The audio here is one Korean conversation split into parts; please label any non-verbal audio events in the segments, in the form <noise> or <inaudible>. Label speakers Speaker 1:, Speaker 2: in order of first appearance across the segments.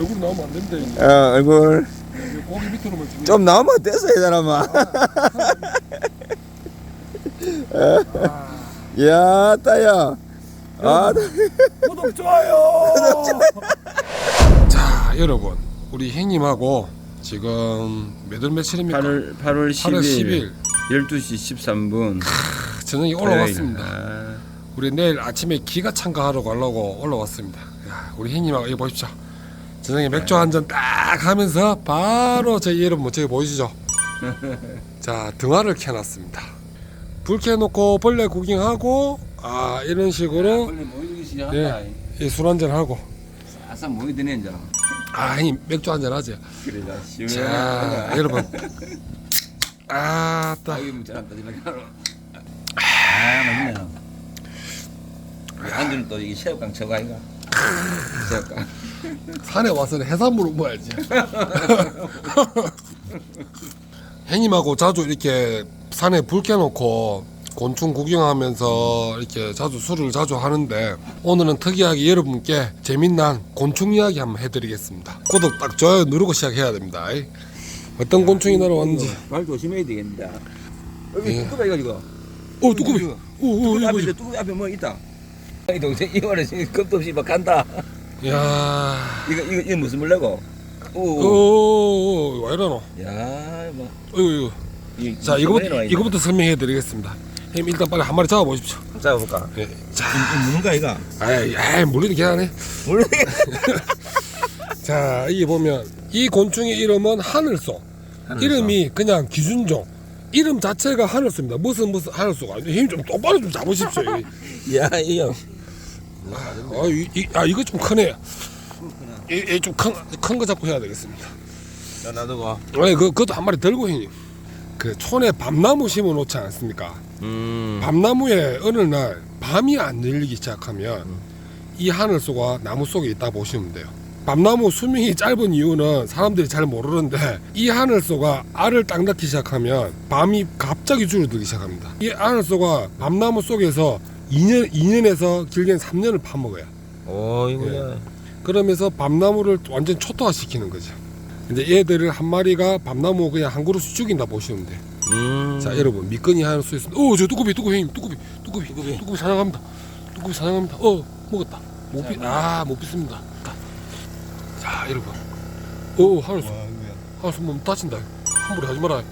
Speaker 1: 얼굴 나오면 안 된다 형님.
Speaker 2: 어, 얼굴
Speaker 1: 이거 고기 밑으로만 찍는.
Speaker 2: 좀 나오면 어땠어 이 사람아 야 따야 아
Speaker 1: 구독 좋아요. 자 여러분 우리 형님하고 지금 몇월 며칠입니까?
Speaker 2: 8월 8월
Speaker 1: 8월 10일
Speaker 2: 12시 13분
Speaker 1: 저녁이 올라왔습니다.
Speaker 2: 아,
Speaker 1: 우리 내일 아침에 기가 참가하러 가려고 올라왔습니다. 야, 우리 형님하고 이거 보십시오. 저녁에 맥주 한 잔 딱 하면서 바로 저희 여러분 저기 보이시죠? <laughs> 자 등화를 켜놨습니다. 불 켜놓고 벌레 구경하고 아 이런 식으로
Speaker 2: 원래 모이기
Speaker 1: 시작한다. 술 한잔 하고.
Speaker 2: 아싸 모이드네 이제.
Speaker 1: 아 형님 맥주 한잔 하죠.
Speaker 2: 그래
Speaker 1: 자자
Speaker 2: 시원하다
Speaker 1: 여러분. <laughs> 아따
Speaker 2: 지나가로 아 맞네. 안주는 또 이게 새우깡 저거 아이가
Speaker 1: 산에 와서는 해산물을 먹어야지. 형님하고 <laughs> 자주 이렇게 산에 불 켜놓고 곤충 구경하면서 이렇게 자주 술을 자주 하는데 오늘은 특이하게 여러분께 재밌는 곤충 이야기 한번 해드리겠습니다. 구독 딱 좋아요 누르고 시작해야 됩니다. 어떤 곤충이 날아왔는지.
Speaker 2: 말 조심해야 되겠다 여기
Speaker 1: 예.
Speaker 2: 뚜껑 이거 이거
Speaker 1: 어오
Speaker 2: 뚜껑 앞에. 뚜껑 앞에 뭐 있다 이 동생 이번에 지금 겁도 없이 막 간다
Speaker 1: 야.
Speaker 2: 이거 이거 이거 무슨 물레고
Speaker 1: 오,
Speaker 2: 오
Speaker 1: 왜 이러노?
Speaker 2: 야뭐
Speaker 1: 이거 이거. 자 이거부터 이거부터 설명해 드리겠습니다. 형님 일단 빨리 한 마리 잡아 보십시오.
Speaker 2: 잡아볼까
Speaker 1: 예. 자.
Speaker 2: 무는가 이거
Speaker 1: 아이, 아이 물리도 괜찮네.
Speaker 2: 물레
Speaker 1: 자, 이게 보면 이 곤충의 이름은 하늘소. 이름이 그냥 기준종. 이름 자체가 하늘소입니다. 무슨 무슨 하늘소가 아니고 힘좀 똑바로 좀 잡으십시오. <laughs> 이.
Speaker 2: 야 이거
Speaker 1: 아, 이, 이, 아 이거 좀 크네. 이좀큰큰 거 잡고 해야 되겠습니다.
Speaker 2: 야 놔두고
Speaker 1: 아니 그 그것도 한 마리 들고 형님. 그 촌에 밤나무 심어 놓지 않습니까?
Speaker 2: 음
Speaker 1: 밤나무에 어느 날 밤이 안 열리기 시작하면 이 하늘소가 나무 속에 있다 보시면 돼요. 밤나무 수명이 짧은 이유는 사람들이 잘 모르는데 이 하늘소가 알을 딱 낳기 시작하면 밤이 갑자기 줄어들기 시작합니다. 이 하늘소가 밤나무 속에서 2년, 2년에서 길게는 3년을 파먹어요.
Speaker 2: 오 이거야
Speaker 1: 그러면서 밤나무를 완전 초토화시키는 거죠. 이제 얘들을 한 마리가 밤나무 그냥 한 그릇 죽인다 보시면 돼요. 음자 여러분 미끈이 하나 수 있습니다. 오저 뚜꾸비 뚜꾸비 형님 뚜꾸비 뚜꾸비 뚜꾸비 뚜꾸비 사냥합니다. 뚜꾸비 사냥합니다. 어 먹었다. 못 비 아못 빗습니다. 자, 자 여러분 오 하늘수 하늘수 몸 다친다. 함부로 하지 마라.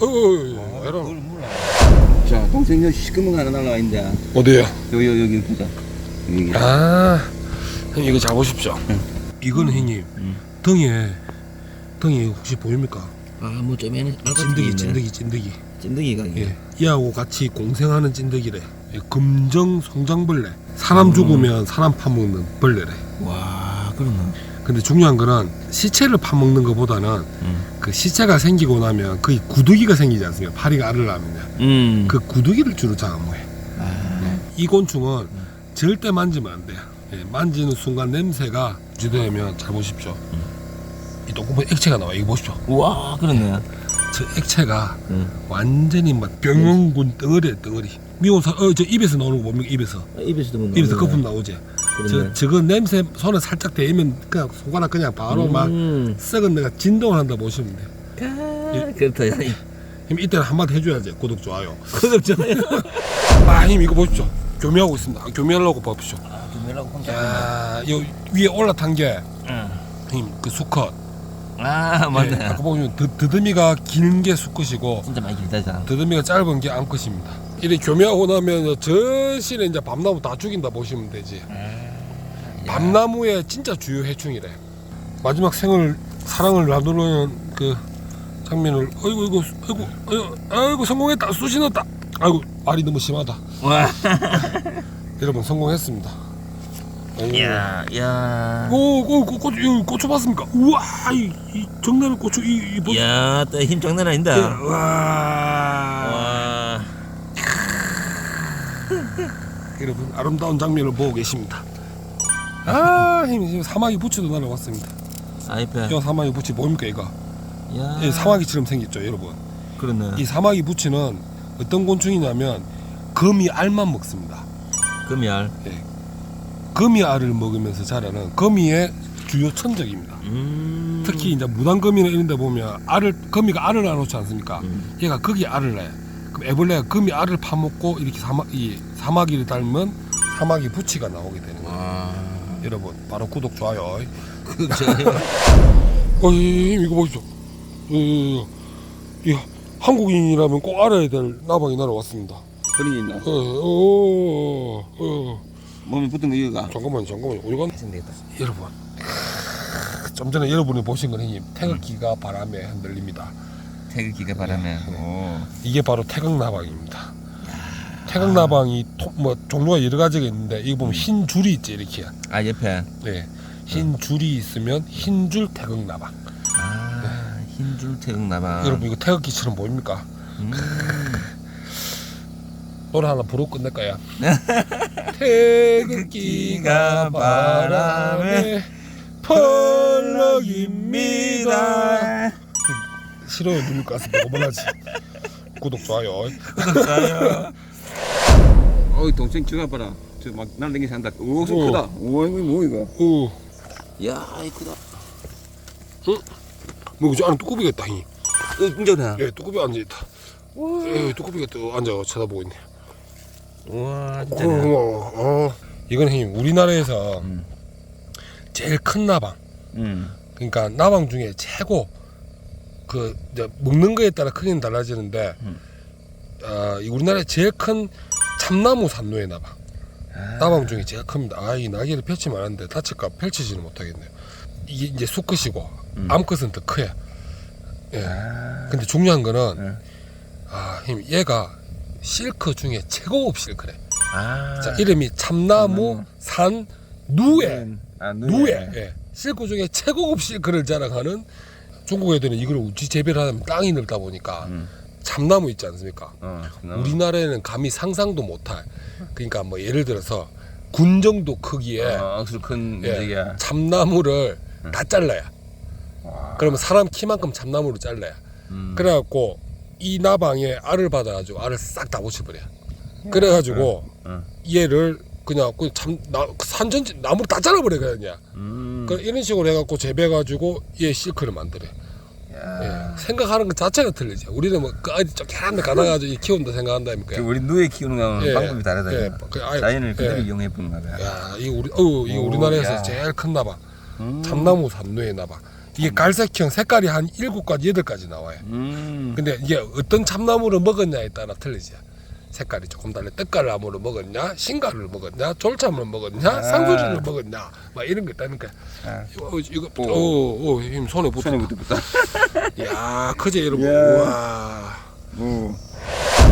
Speaker 1: 어어어 에라
Speaker 2: 자 동생 여기 시커먼 거 하나 날라와 있는데
Speaker 1: 어디야?
Speaker 2: 여기 여기 여기 보자 여기
Speaker 1: 아 형님 이거 잡으십시오. 이거는 형님
Speaker 2: 음.
Speaker 1: 등에 등에 혹시 보입니까?
Speaker 2: 아뭐 쪼매는
Speaker 1: 찐득이 찐득이 찐득이.
Speaker 2: 찐득이가 이게
Speaker 1: 예, 이하고 같이 공생하는 찐득이래. 예, 금정 송장벌레. 사람 죽으면 사람 파먹는 벌레래.
Speaker 2: 와 그러나
Speaker 1: 근데 중요한 거는 시체를 파먹는 것보다는
Speaker 2: 음.
Speaker 1: 그 시체가 생기고 나면 거의 구더기가 생기지 않습니까? 파리가 알을 낳으면
Speaker 2: 음.
Speaker 1: 그 구더기를 주로 장악해.
Speaker 2: 아.
Speaker 1: 이 곤충은 절대 만지면 안 돼요. 예, 만지는 순간 냄새가 주되면 잘 보십시오. 이 똥구멍 액체가 나와. 이거 보십시오.
Speaker 2: 와 그러네
Speaker 1: 저 액체가
Speaker 2: 응.
Speaker 1: 완전히 막 병원군 덩어리에 덩어리. 미온 사, 어, 저 입에서 나오는 거 뭡니까? 입에서.
Speaker 2: 입에서도 뭐
Speaker 1: 입에서 거품 나오지. 저, 저거 냄새 손에 살짝 대면 그냥 손가락 그냥 바로 막
Speaker 2: 음.
Speaker 1: 썩은 내가 진동을 한다 보시면 돼.
Speaker 2: 아, 그렇다 야 이-
Speaker 1: 힘 이때는 한마디 해줘야지. 구독 좋아요.
Speaker 2: 구독 좋아요 <laughs>
Speaker 1: 아, 힘 이거 보십시오. 교미하고 있습니다. 아, 교미하려고 봐보십시오.
Speaker 2: 아 김mel라고 혼자
Speaker 1: 야, 요 위에 올라탄 게
Speaker 2: 응.
Speaker 1: 힘, 그 수컷.
Speaker 2: 아 맞네
Speaker 1: 예, 아까 보면 드, 드드미가 긴 게 수컷이고
Speaker 2: 진짜 많이 길다 자
Speaker 1: 드드미가 짧은 게 암컷입니다. 이래 교미하고 나면 전신에 이제 밤나무 다 죽인다 보시면 되지. 밤나무의 진짜 주요 해충이래. 마지막 생을 사랑을 나누는 그 장면을 아이고 이거 아이고 아이고, 아이고 성공했다 수시 넣었다. 아이고 말이 너무 심하다.
Speaker 2: 와 <laughs>
Speaker 1: 여러분 성공했습니다. 오.
Speaker 2: 야, 야.
Speaker 1: 오, 오, 고, 고추, 이 고추 봤습니까? 우와, 이, 이 정나는 고추, 이, 이 뭐?
Speaker 2: 야, 또힘 장난 아닌다.
Speaker 1: 예, 와.
Speaker 2: 와.
Speaker 1: 여러분 아름다운 장면을 보고 계십니다. 아, 힘 지금 사마귀 부츠도 날아왔습니다.
Speaker 2: 아이패.
Speaker 1: 이 사마귀 부츠 보입니까 이거?
Speaker 2: 야.
Speaker 1: 이 사마귀처럼 생겼죠, 여러분.
Speaker 2: 그러네.
Speaker 1: 이 사마귀 부츠는 어떤 곤충이냐면 거미 알만 먹습니다.
Speaker 2: 금열.
Speaker 1: 예. 거미 알을 먹으면서 자라는 거미의 주요 천적입니다.
Speaker 2: 음.
Speaker 1: 특히 이제 무당거미나 이런 데 보면 알을 거미가 알을 안 놓지 않습니까?
Speaker 2: 음.
Speaker 1: 얘가 거기 알을 낳아요. 그럼 애벌레가 거미 알을 파먹고 이렇게 사막 이 사마귀를 닮은 사마귀 부치가 나오게 되는 거예요.
Speaker 2: 아.
Speaker 1: 여러분 바로 구독 좋아요.
Speaker 2: 그 <laughs>
Speaker 1: 어이 이거 보십시오. 어, 이 한국인이라면 꼭 알아야 될 나방이 날아왔습니다.
Speaker 2: 그런 게 있나?
Speaker 1: 어, 어, 어.
Speaker 2: 몸에 붙은 거 이거가.
Speaker 1: 잠깐만 잠깐만 우리가
Speaker 2: 되겠다.
Speaker 1: 여러분 좀 전에 여러분이 보신 건 형님 태극기가 바람에 흔들립니다.
Speaker 2: 태극 기가 바람에. 오.
Speaker 1: 이게 바로 태극나방입니다. 태극나방이 토- 뭐 종류가 여러 가지가 있는데 이거 보면 흰 줄이 있지 이렇게.
Speaker 2: 아 옆에.
Speaker 1: 네. 흰 줄이 있으면 흰 줄 태극나방.
Speaker 2: 아 흰줄 태극 나방.
Speaker 1: 여러분 이거 태극기처럼 보입니까?
Speaker 2: 음.
Speaker 1: 노래 하나 부르고 끝낼까요? <laughs> 태극기가 바람에 펄럭입니다. 싫어요 누를 것 같습니다. 그만하지. 구독 좋아요.
Speaker 2: 좋아요. 어이 동생 저거 봐라. 저막 날댕기 산다. 오, 좀
Speaker 1: 어.
Speaker 2: 크다. 오, 이거 뭐 이거?
Speaker 1: 오,
Speaker 2: 야, 이 크다.
Speaker 1: 뭐 이거 안에 뚜껑이가 있다. 히.
Speaker 2: 어, 인정다.
Speaker 1: 예, 뚜껑이 앉아 있다. 예, 뚜껑이가 또 앉아 쳐다보고 있네.
Speaker 2: 와,
Speaker 1: 어,
Speaker 2: 진짜.
Speaker 1: 어, 어. 이건 형님 우리나라에서
Speaker 2: 음.
Speaker 1: 제일 큰 나방.
Speaker 2: 음.
Speaker 1: 그러니까 나방 중에 최고 그 이제 먹는 거에 따라 크기는 달라지는데
Speaker 2: 음.
Speaker 1: 아, 이 우리나라에 제일 큰 참나무 산노의 나방.
Speaker 2: 아.
Speaker 1: 나방 중에 제일 큽니다. 아, 이 날개를 펼치면 하는데 다칠까 펼치지는 못하겠네요. 이게 이제 수컷이고
Speaker 2: 음.
Speaker 1: 암컷은 더 커요. 예.
Speaker 2: 아.
Speaker 1: 근데 중요한 거는
Speaker 2: 응.
Speaker 1: 아, 형님 얘가 실크 중에 최고급 실크래.
Speaker 2: 아.
Speaker 1: 자, 이름이
Speaker 2: 참나무.
Speaker 1: 산 누에.
Speaker 2: 아,
Speaker 1: 누에. 예. 실크 중에 최고급 실크를 자랑하는 중국 애들은 이걸 우지 재배를 하면 땅이 넓다 보니까
Speaker 2: 음.
Speaker 1: 참나무 있지 않습니까?
Speaker 2: 어.
Speaker 1: 우리나라에는 감히 상상도 못할. 그러니까 뭐 예를 들어서 군 정도 크기의
Speaker 2: 어, 억수로 큰
Speaker 1: 예,
Speaker 2: 문제야.
Speaker 1: 참나무를 다 잘라야.
Speaker 2: 와.
Speaker 1: 그러면 사람 키만큼 참나무를 잘라야.
Speaker 2: 음.
Speaker 1: 그래갖고 이 나방에 알을 받아가지고 알을 싹다 붙여버려. 그래가지고
Speaker 2: 응.
Speaker 1: 얘를 그냥 그참 산전지 나무를 다 잘라버려 그냥.
Speaker 2: 음.
Speaker 1: 그 이런 식으로 해갖고 재배해가지고 얘 실크를 만들어.
Speaker 2: 야.
Speaker 1: 예. 생각하는 것 자체가 틀리지. 우리는 뭐그 아이들 쫓겨난 데 가다가지고 키운다 생각한다니까.
Speaker 2: 그 우리 누에 키우는 거는
Speaker 1: 예.
Speaker 2: 방법이 다르다.
Speaker 1: 예. 그 아이-
Speaker 2: 자연을 그대로
Speaker 1: 예.
Speaker 2: 이용해 보는 거야.
Speaker 1: 야, 이 우리 어, 이
Speaker 2: 오,
Speaker 1: 우리나라에서
Speaker 2: 야.
Speaker 1: 제일 큰 나방.
Speaker 2: 음.
Speaker 1: 참나무 산노의 나방. 이게 갈색형 색깔이 한 일곱 가지 여덟 가지 나와요.
Speaker 2: 음.
Speaker 1: 근데 이게 어떤 참나무를 먹었냐에 따라 틀리지. 색깔이 조금 달라. 떡갈나무를 먹었냐, 신가를 먹었냐, 졸참을 먹었냐,
Speaker 2: 아.
Speaker 1: 상소리를 먹었냐, 막 이런 게 있다니까.
Speaker 2: 아.
Speaker 1: 이거 이거
Speaker 2: 오.
Speaker 1: 어, 어, 힘 손에 붙어.
Speaker 2: 손에 붙었다. <laughs>
Speaker 1: 야, 그제 여러분.
Speaker 2: 야.
Speaker 1: 와,
Speaker 2: 오.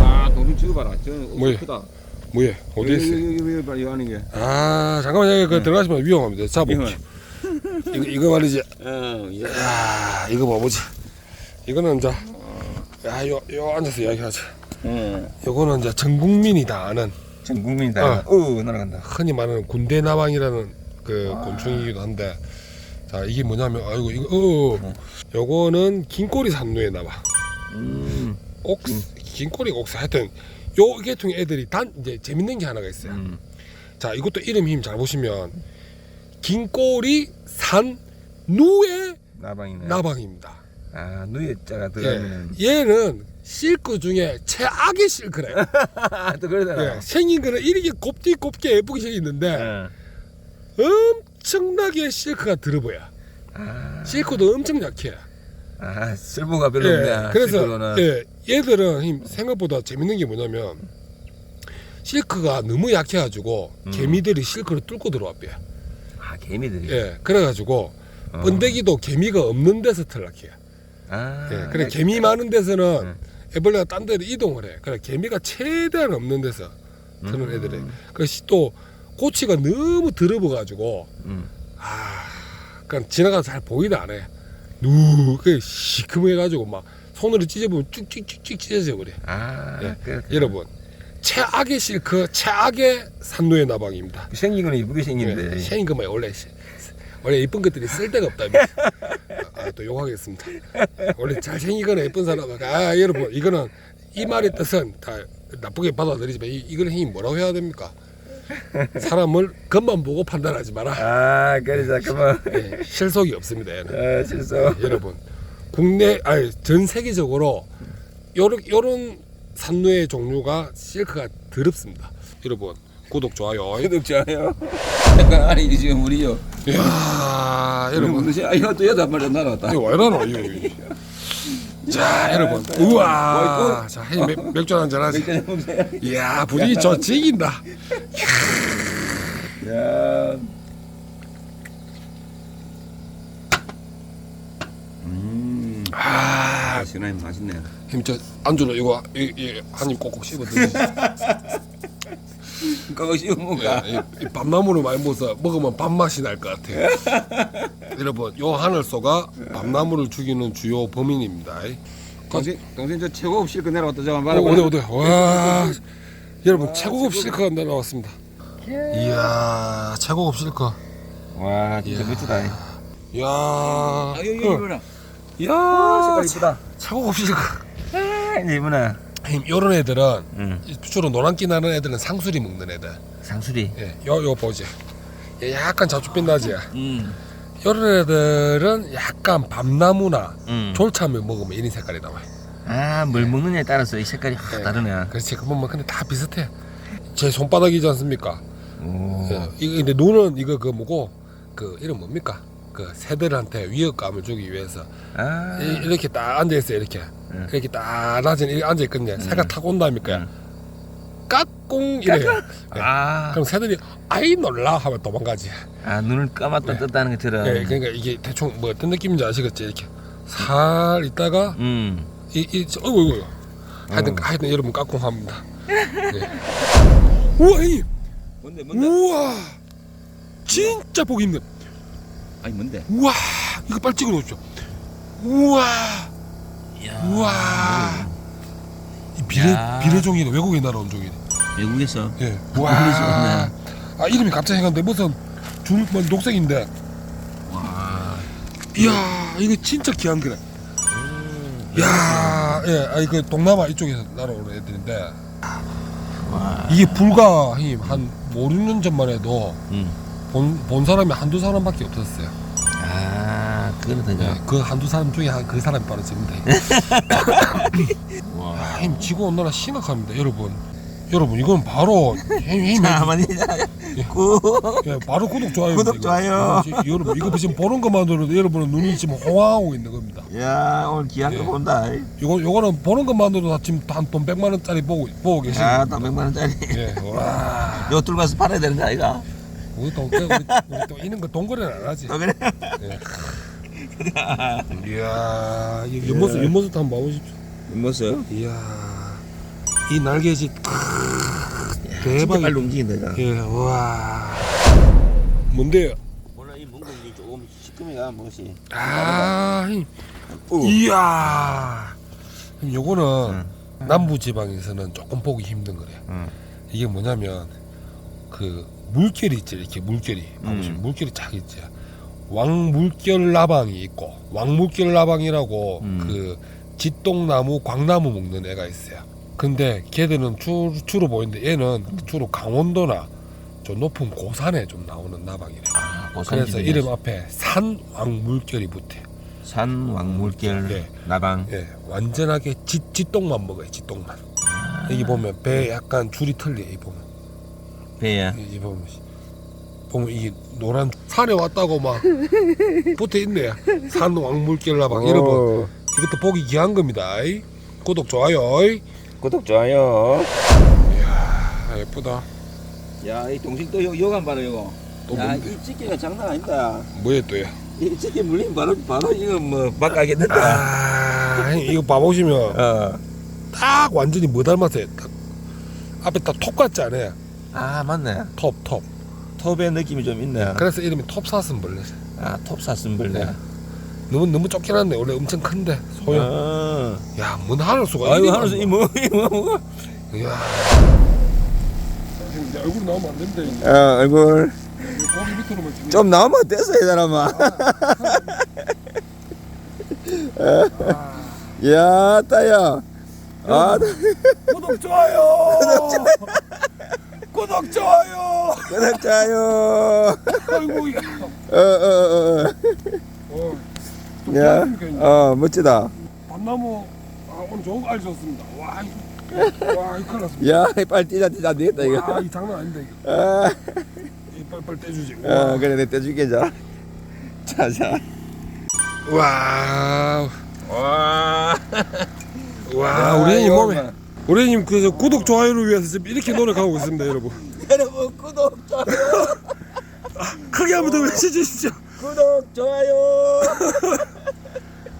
Speaker 2: 아, 동생 찍어봐라. 저
Speaker 1: 뭐야?
Speaker 2: 크다.
Speaker 1: 뭐야? 어디 있어?
Speaker 2: 여기 여기 여기 봐라. 이 안에 게.
Speaker 1: 아, 잠깐만 여기 그 들어가시면 위험합니다. 잡아볼게. <laughs> 이거 이거 말이지.
Speaker 2: 어, 예.
Speaker 1: 야, 이거 봐보지. 이거는 이제 야, 요, 요 앉아서 이야기하자.
Speaker 2: 예.
Speaker 1: 요거는 이제 전 국민이 다 아는
Speaker 2: 전 국민이 다. 어, 날아간다.
Speaker 1: 흔히 말하는 군대 나방이라는 그 곤충이기도 한데 자 이게 뭐냐면 아이고 이거 어 요거는 긴꼬리 산누의 나방
Speaker 2: 음.
Speaker 1: 옥스 긴꼬리 옥스 하여튼 요 계통 애들이 단 이제 재밌는 게 하나가 있어요
Speaker 2: 음.
Speaker 1: 자 이것도 이름 힘 잘 보시면 긴꼬리 산 누의
Speaker 2: 나방이네.
Speaker 1: 나방입니다
Speaker 2: 아, 누에 자가
Speaker 1: 예.
Speaker 2: 들어가면.
Speaker 1: 얘는 실크 중에 최악의 실크래
Speaker 2: 아, <laughs> 또 그러잖아.
Speaker 1: 예, 생긴 거는 이렇게 곱디 곱게 예쁘게 생겼는데
Speaker 2: 예.
Speaker 1: 엄청나게 실크가 들어보여
Speaker 2: 아,
Speaker 1: 실크도 엄청 약해
Speaker 2: 아, 쓸모가 별로
Speaker 1: 예,
Speaker 2: 없네.
Speaker 1: 그래서
Speaker 2: 실크로는.
Speaker 1: 예, 얘들은 힘- 생각보다 재밌는 게 뭐냐면 실크가 너무 약해가지고
Speaker 2: 음.
Speaker 1: 개미들이 실크를 뚫고 빼.
Speaker 2: 아, 개미들이.
Speaker 1: 예, 그래가지고
Speaker 2: 어.
Speaker 1: 번데기도 개미가 없는 데서 탈락해.
Speaker 2: 아,
Speaker 1: 예, 그래 개미 많은 데서는
Speaker 2: 음.
Speaker 1: 애벌레가 딴 데로 이동을 해. 그래 개미가 최대한 없는 데서 드는
Speaker 2: 음.
Speaker 1: 애들이. 그것이 또 꼬치가 너무 들어버가지고
Speaker 2: 음.
Speaker 1: 아, 그냥 지나가서 잘 보이도 안 해. 누, 그 시커매가지고 막 손으로 찢어보면 쭉쭉쭉쭉 찢어져 버려.
Speaker 2: 아,
Speaker 1: 예. 여러분, 최악의 실크, 최악의 산노의 나방입니다.
Speaker 2: 생긴 거는 이쁘게 생긴데.
Speaker 1: 예, 생긴 것만 원래 시- 원래 이쁜 것들이 쓸 데가 없다며. <laughs> 아, 또 욕하겠습니다. 원래 잘생기거나 예쁜 사람은 아 여러분 이거는 이 말의 뜻은 다 나쁘게 받아들이지만 이, 이거는 힘이 뭐라고 해야 됩니까? 사람을 겉만 보고 판단하지 마라.
Speaker 3: 아 그래 잠깐만
Speaker 1: 예, 실속이 없습니다. 얘는.
Speaker 3: 아 실수
Speaker 1: 여러분 국내 아니 전 세계적으로 요런 요런 산누의 종류가 실크가 더럽습니다. 여러분 구독 좋아요.
Speaker 2: 구독 좋아요. 약간 <laughs> 아니 지금 우리요.
Speaker 1: 이야
Speaker 2: 여러분
Speaker 1: 여러분
Speaker 2: 무슨 아 이거 또 여덟 마리 날아왔다.
Speaker 1: 이거 왜 이러노 이거. 이거. 자 여러분 우와 자 해, 맥, 맥주 한잔
Speaker 2: 먹세요.
Speaker 1: 이야 분위기 저 지긴다.
Speaker 2: 야. 음.
Speaker 1: 아
Speaker 2: 아, 시원하니 맛있네.
Speaker 1: 힘저 안주로 이거 이한입 꼭꼭 씹어.
Speaker 2: 그 <laughs> 거 씹어 먹까.
Speaker 1: 예, 이, 이 밤나무를 많이 먹어서 먹으면 밥맛이 날 것 같아요. <laughs> 여러분, 요 하늘소가 밤나무를 죽이는 주요 범인입니다.
Speaker 2: 동생 동생 저 최고급 실컷 내려왔다 저만
Speaker 1: 어,
Speaker 2: 봐라.
Speaker 1: 어디 어디 와 여러분 최고급 실크가 내려왔습니다. 이야 최고급 실크.
Speaker 2: 와 진짜 멋지다.
Speaker 1: 이야
Speaker 2: 아 여기
Speaker 1: 어,
Speaker 2: 이거라.
Speaker 1: 이야
Speaker 2: 색깔 이쁘다.
Speaker 1: 최고급 실크.
Speaker 2: 아 이쁘네.
Speaker 1: 요런 애들은
Speaker 2: 응.
Speaker 1: 주로 노란기 나는 애들은 상수리 먹는 애들.
Speaker 2: 상수리.
Speaker 1: 예, 요 요 보지. 얘 약간 자주빛 나지.
Speaker 2: 음.
Speaker 1: 요런 애들은 약간 밤나무나
Speaker 2: 음.
Speaker 1: 졸참을 먹으면 이런 색깔이 나와요.
Speaker 2: 아뭘 먹느냐에 따라서 이 색깔이 확
Speaker 1: 네.
Speaker 2: 다르네.
Speaker 1: 그렇지 그 보면 근데 다 비슷해. 제 손바닥이지 않습니까?
Speaker 2: 오.
Speaker 1: 예, 이거 근데 눈은 이거 그 뭐고 그 이름 뭡니까? 그 새들한테 위협감을 주기 위해서
Speaker 2: 아.
Speaker 1: 이, 렇게딱 앉아 있어요 이렇게
Speaker 2: 응.
Speaker 1: 이렇게 딱 낮은 이렇게 앉아 있거든요. 새가 타고 온다니까
Speaker 2: 응.
Speaker 1: 까꿍 이래요. 예.
Speaker 2: 아.
Speaker 1: 그럼 새들이 아이 놀라 하면 도망가지.
Speaker 2: 아 눈을 감았다 떴다는 것처럼.
Speaker 1: 예, 그러니까 이게 대충 뭐 어떤 느낌인지 아시겠지? 이렇게 살 있다가
Speaker 2: 음.
Speaker 1: 이, 이, 저, 어이구, 어이구. 하여튼,
Speaker 2: 어.
Speaker 1: 하여튼 여러분 까꿍합니다. 네. <laughs> 우와, 형님!
Speaker 2: 뭔데
Speaker 1: 우와! 진짜 보기 힘든.
Speaker 2: 아니 뭔데?
Speaker 1: 우와! 이거 빨리 찍어 놓으십시오. 우와!
Speaker 2: 이야.
Speaker 1: 우와! 이 비례,
Speaker 2: 야.
Speaker 1: 비례종이네. 외국에 날아온 종이네.
Speaker 2: 외국에서.
Speaker 1: 예.
Speaker 2: 와. <laughs>
Speaker 1: 우와! 아, 이름이 갑자기 생각났는데 무슨 줄, 뭐, 녹색인데.
Speaker 2: 와.
Speaker 1: 이야, 이거 진짜 귀한 거래. 이야, 예, 아, 그 동남아 이쪽에서 날아오는 애들인데.
Speaker 2: 와.
Speaker 1: 이게 불과 형님 한 5, 6년 전만 해도
Speaker 2: 음.
Speaker 1: 본, 본 사람이 한두 사람밖에 없었어요.
Speaker 2: 아 그러더냐.
Speaker 1: 네, 그 한두 사람 중에 한 그 사람이 바로 저입니다. <laughs>
Speaker 2: 와.
Speaker 1: 형님 지구 온난화 심각합니다, 여러분. 여러분 이건 바로 형님,
Speaker 2: 가만히 구.
Speaker 1: 예, 바로 구독 좋아요.
Speaker 2: 구독, 좋아요.
Speaker 1: 여러분 이거 지금 보는 것만으로도 여러분은 눈이 지금 호황하고 있는 겁니다.
Speaker 2: 야 오늘
Speaker 1: 예.
Speaker 2: 거 본다.
Speaker 1: 이거 요거는 보는 것만으로도 다 지금 한돈 100만 원짜리 보고 보고 계시는.
Speaker 2: 또 100만 원짜리.
Speaker 1: 예, 와.
Speaker 2: 요 뚫가서 팔아야 되는 거 아이가?
Speaker 1: 우리 또 우리, 우리 또 이런 거 동거래는 안 하지.
Speaker 2: 또 그래?
Speaker 1: 예. <laughs> 이야, 이 옆모습 옆모습 한번 봐보십시오.
Speaker 2: 무슨?
Speaker 1: 이야, 이 날개짓
Speaker 2: 진짜
Speaker 1: 대박이다.
Speaker 2: 빨리 움직인다.
Speaker 1: 예, 와. 뭔데요?
Speaker 2: 원래 이 몽골이 조금 시큼이가 무엇이?
Speaker 1: 아, 이-
Speaker 2: 어.
Speaker 1: 이야. 그럼 요거는
Speaker 2: 응.
Speaker 1: 남부 지방에서는 조금 보기 힘든 거래요.
Speaker 2: 응.
Speaker 1: 이게 뭐냐면 그 물결이 있지 이렇게 물결이
Speaker 2: 음.
Speaker 1: 물결이 쫙 있지. 왕물결 나방이 있고 왕물결 나방이라고
Speaker 2: 음.
Speaker 1: 그 짓동나무 광나무 먹는 애가 있어요. 근데 걔들은 주, 주로 보이는데 얘는 주로 강원도나 좀 높은 고산에 좀 나오는 나방이래.
Speaker 2: 아,
Speaker 1: 그래서 이름 앞에 산 왕물결이 붙어요.
Speaker 2: 산 왕물결
Speaker 1: 예.
Speaker 2: 나방.
Speaker 1: 예, 완전하게 짓, 짓동만 먹어요. 짓동만. 여기 보면 배 약간 줄이 틀려. 이 보면
Speaker 2: 배야.
Speaker 1: 이 보면 보면 이게 노란 산에 왔다고 막 <laughs> 붙어 있네. 산 왕물결 나방 이런 거 이것도 보기 귀한 겁니다. 이. 구독 좋아요. 이.
Speaker 2: 구독 좋아요.
Speaker 1: 아, 예쁘다.
Speaker 2: 야, 이 동생 또 요, 요간 봐라 요거.
Speaker 1: 또
Speaker 2: 야,
Speaker 1: 뭔데?
Speaker 2: 이 찌개가 장난 아니다.
Speaker 1: 뭐에 또야?
Speaker 2: 이 찌개 물리면 바로 바로 이거 뭐 바꿔야겠는다.
Speaker 1: 아, 이거 봐보시면
Speaker 2: 어.
Speaker 1: 딱 완전히 뭐 닮았어요. 딱 앞에 딱톱 같지 않아요?
Speaker 2: 아, 맞네.
Speaker 1: 톱, 톱.
Speaker 2: 톱의 느낌이 좀 있네.
Speaker 1: 그래서 이름이 톱사슴벌레.
Speaker 2: 아, 톱사슴벌레.
Speaker 1: 네. 너무 너무 좁긴 한데 원래 엄청 큰데 소형.
Speaker 2: 어.
Speaker 1: 야, 문 하늘 수가.
Speaker 2: 하면서
Speaker 1: 많나?
Speaker 2: 이뭐 이 뭐 뭐.
Speaker 1: 이야. 형님, 내 얼굴 나오면 안. 형님.
Speaker 2: 어, 얼굴
Speaker 1: 고기 밑으로만 찍는.
Speaker 2: 좀 나오면 어땠어, 이 사람아. 야, 따야. 아,
Speaker 1: 구독 좋아요. <laughs> 구독 좋아요.
Speaker 2: 구독자요.
Speaker 1: 아이고 이거.
Speaker 2: 어어어.
Speaker 1: 어, 좀
Speaker 2: 야,
Speaker 1: 재밌으니까 이제.
Speaker 2: 어 멋지다.
Speaker 1: 밤나무 아, 오늘 좋은 거 알려줬습니다. 와 이거 와 이거 큰일 났습니다.
Speaker 2: 야, 빨리 뛰자 뛰자 안 되겠다 이거.
Speaker 1: 와, 이 장난 아닌데 이거.
Speaker 2: 아,
Speaker 1: 이 빨리빨리 떼주지.
Speaker 2: 어, 그래 내가 떼줄게 자. 자 자.
Speaker 1: 와,
Speaker 2: 와.
Speaker 1: 와, 우리 님 몸에. 우리 님 그 구독 좋아요를 위해서 지금 이렇게 노력하고 있습니다, 여러분. <laughs>
Speaker 2: 여러분 구독 좋아요.
Speaker 1: 크게 한번 더 외쳐주십시오.
Speaker 2: 구독 좋아요. <laughs>